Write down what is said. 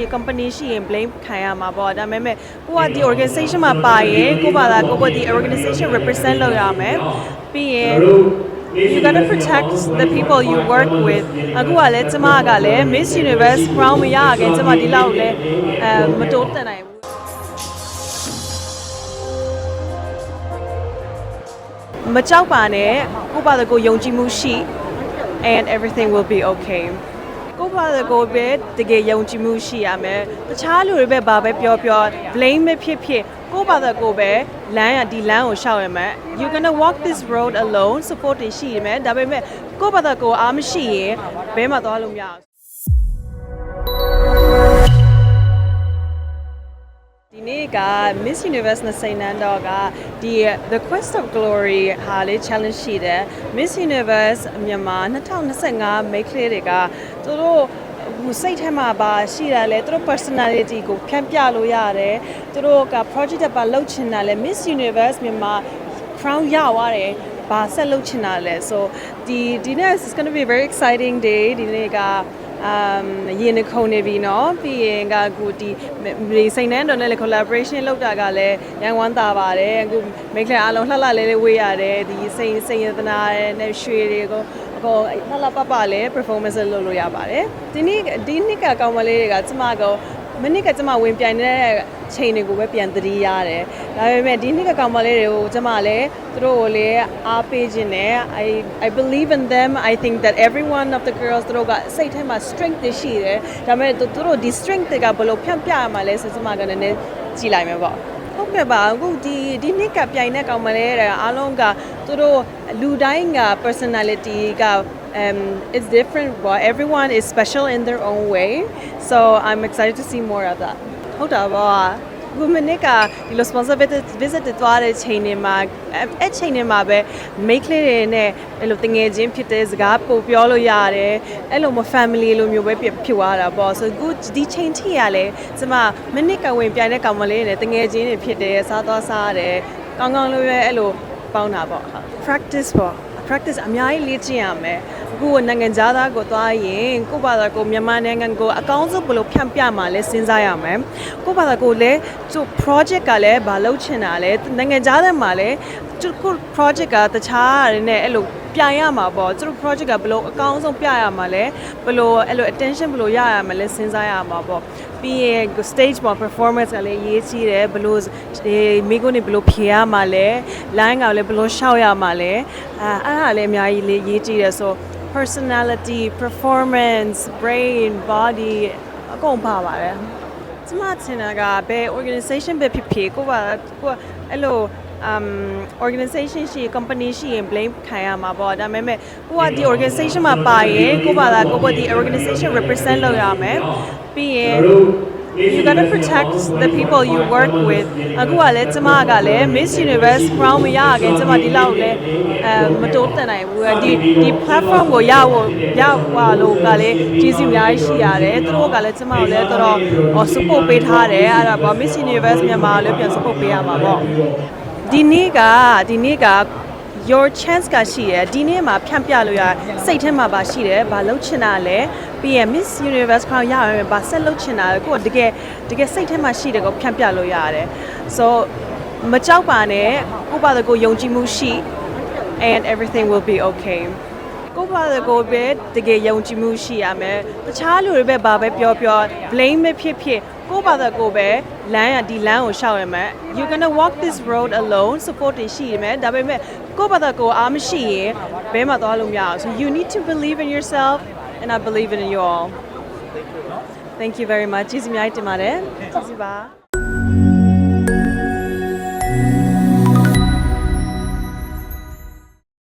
ရင် company ရှိရင် blame ခံရမှာပေါ့ဒါပေမဲ့ကိုကဒီ organization မှာပါရင်ကိုပါလာကိုကဒီ organization represent လုပ်ရမယ်ပြီးရင် you gotta protect the people you work with အခုကလည်းကျမကလည်း Miss Universe crown မရခင်ကျမဒီလောက်လည်းအဲမတိုးတက်နိုင်ဘူးမကြောက်ပါနဲ့ကိုပါတဲ့ကိုယုံကြည်မှုရှိ and everything will be okay ကိုပါတဲ့ကိုပဲတကယ်ယုံကြည်မှုရှိရမယ်တခြားလူတွေပဲဘာပဲပြောပြော blame ပဲဖြစ်ဖြစ်ကိုပါတဲ့ကိုပဲလမ်းရဒီလမ်းကိုရှောက်ရမယ် you gonna walk this road alone support တွေရှိရမယ်ဒါပေမဲ့ကိုပါတဲ့ကိုအားမရှိရင်ဘဲမှသွားလို့မရဘူး က Miss Universe နဲ့စိန်နန်းတော့ကဒီ The Quest of Glory ဟာလေး challenge ရှိတယ် Miss Universe မြန်မာ2025 make လေးတွေကသူတို့ဟိုစိတ်ထဲမှာပါရှိတယ်လေသူတို့ personality ကိုဖြန့်ပြလို့ရတယ်သူတို့က project တစ်ပါလုပ်ချင်တာလေ Miss Universe မြန်မာ crown ရသွားတယ်ဘာဆက်လုပ်ချင်တာလဲ so ဒီဒီနေ့ is going to be a very exciting day ဒီနေ့က um ရင်နှခုန်နေပြီเนาะပြီးရင်ကအခုဒီဒီစိန်နှန်းတော်နဲ့လည်း collaboration လုပ်တာကလည်းရန်ဝမ်းသာပါတယ်အခုမိတ်ကလေးအားလုံးလှလှလေးလေးဝေးရတယ်ဒီစိန်စိန်ရတနာနဲ့ရွှေတွေကိုအကောလှလှပပလည်း performance လုပ်လို့ရပါတယ်ဒီနေ့ဒီနေ့ကကောင်းမလေးတွေကကျမကမနစ်ကကျမဝင်ပြိုင်နေတဲ့ ချိန်တွေကိုပဲပြန်သတိရတယ်။ဒါပေမဲ့ဒီနှစ်ကကောင်မလေးတွေကိုကျမလည်းသူတို့ကိုလည်းအားပေးခြင်းနဲ့ I I believe in them I think that every one of the girls သူတို့ကစိတ်ထဲမှာ strength တွေရှိတယ်။ဒါပေမဲ့သူတို့ဒီ strength တွေကဘယ်လိုဖြန့်ပြရမှာလဲဆိုကျမကလည်းနည်းကြည့်လိုက်မယ်ပေါ့။ဟုတ်ကဲ့ပါအခုဒီဒီနှစ်ကပြိုင်တဲ့ကောင်မလေးတွေအားလုံးကသူတို့လူတိုင်းက personality က um, it's different but everyone is special in their own way so i'm excited to see more of that ဟုတ်တာပါခုမနစ်ကဒီလို sponsor visit visit သွားတဲ့ချိန်တွေမှာအဲ့အဲ့ချိန်တွေမှာပဲ make လေးတွေနဲ့အဲ့လိုတငယ်ချင်းဖြစ်တဲ့စကားပို့ပြောလို့ရတယ်အဲ့လိုမ family လိုမျိုးပဲဖြစ်ဖြစ်သွားတာပေါ့ so ခုဒီချိန်ထိရလဲကျမမနစ်ကဝင်ပြိုင်တဲ့ကောင်မလေးတွေနဲ့တငယ်ချင်းတွေဖြစ်တယ်စားသွားစားရတယ်ကောင်းကောင်းလေးပဲအဲ့လိုပေါင်းတာပေါ့ဟုတ် practice ပေါ့ practice အများကြီးလေ့ကျင့်ရမယ်အခုနိုင်ငံခြားသားကိုသွားရင်ကိုယ့်ဘာသာကိုမြန်မာနိုင်ငံကိုအကောင်းဆုံးဘယ်လိုဖြန့်ပြမှာလဲစဉ်းစားရမယ်ကိုယ့်ဘာသာကိုလည်းသူ project ကလည်းမလုပ်ချင်တာလဲနိုင်ငံခြားသားမှာလည်း သူကို project ကတခြားရတဲ့အဲ့လိုပြိုင်ရမှာပေါ့သူတို့ project ကဘယ်လိုအကောင်းဆုံးပြရမှာလဲဘယ်လိုအဲ့လို attention ဘယ်လိုရရမှာလဲစဉ်းစားရမှာပေါ့ပြီးရင် stage ပေါ် performance ကလည်းရေးကြီးတယ်ဘယ်လိုဒီမိကုန်းနေဘယ်လိုဖြေရမှာလဲ line ကလည်းဘယ်လိုရှောက်ရမှာလဲအဲအဲ့ဒါလည်းအများကြီးလေးရေးကြီးတယ်ဆို personality performance brain body အကုန်ပါပါတယ်ကျမထင်တာကဘယ် organization ပဲဖြစ်ဖြစ်ကိုကကိုကအဲ့လို um organization ရှိရင် company ရှိရင် blame ခံရမှာပေါ့ဒါပေမဲ့ကိုကဒီ organization မှာပါရင်ကိုပါလာကိုကဒီ organization represent လုပ်ရမယ်ပြီးရင် you gotta protect the people you work with အခုကလည်းကျမကလည်း Miss Universe crown မရခင်ကျမဒီလောက်လည်းအဲမတိုးတက်နိုင်ဘူးဒီဒီ platform ကိုရဖို့ရပါလို့ကလည်းကျေးဇူးအများကြီးရှိရတယ်သူတို့ကလည်းကျမကိုလည်းတော်တော် support ပေးထားတယ်အဲ့ဒါပေါ့ Miss Universe မြန်မာလည်းပြန် support ပေးရမှာပေါ့ ဒီနေ့ကဒီနေ့က your chance ကရှိတယ်ဒီနေ့မှာဖြန့်ပြလို့ရစိတ်ထဲမှာပါရှိတယ်ဘာလုပ်ချင်တာလဲပြီးရင် Miss Universe crown ရရဘာဆက်လုပ်ချင်တာလဲကိုကတကယ်တကယ်စိတ်ထဲမှာရှိတယ်ကိုဖြန့်ပြလို့ရတယ် so မကြောက်ပါနဲ့ကိုပါတဲ့ကိုယုံကြည်မှုရှိ and everything will be okay ကိုပါတဲ့ကိုပဲတကယ်ယုံကြည်မှုရှိရမယ်တခြားလူတွေပဲဘာပဲပြောပြော blame ပဲဖြစ်ဖြစ်ကိုပါတဲ့ကိုပဲလမ်းရဒီလမ်းကိုရှောက်ရမယ် you gonna walk this road alone support တွေရှိရမယ်ဒါပေမဲ့ကိုပါတဲ့ကိုအားမရှိရင်ဘဲမှသွားလို့မရအောင် so you need to believe in yourself and I believe in you all thank you very much ကျေးဇူးအများကြီးတင်ပါတယ်ကျေးဇူးပါ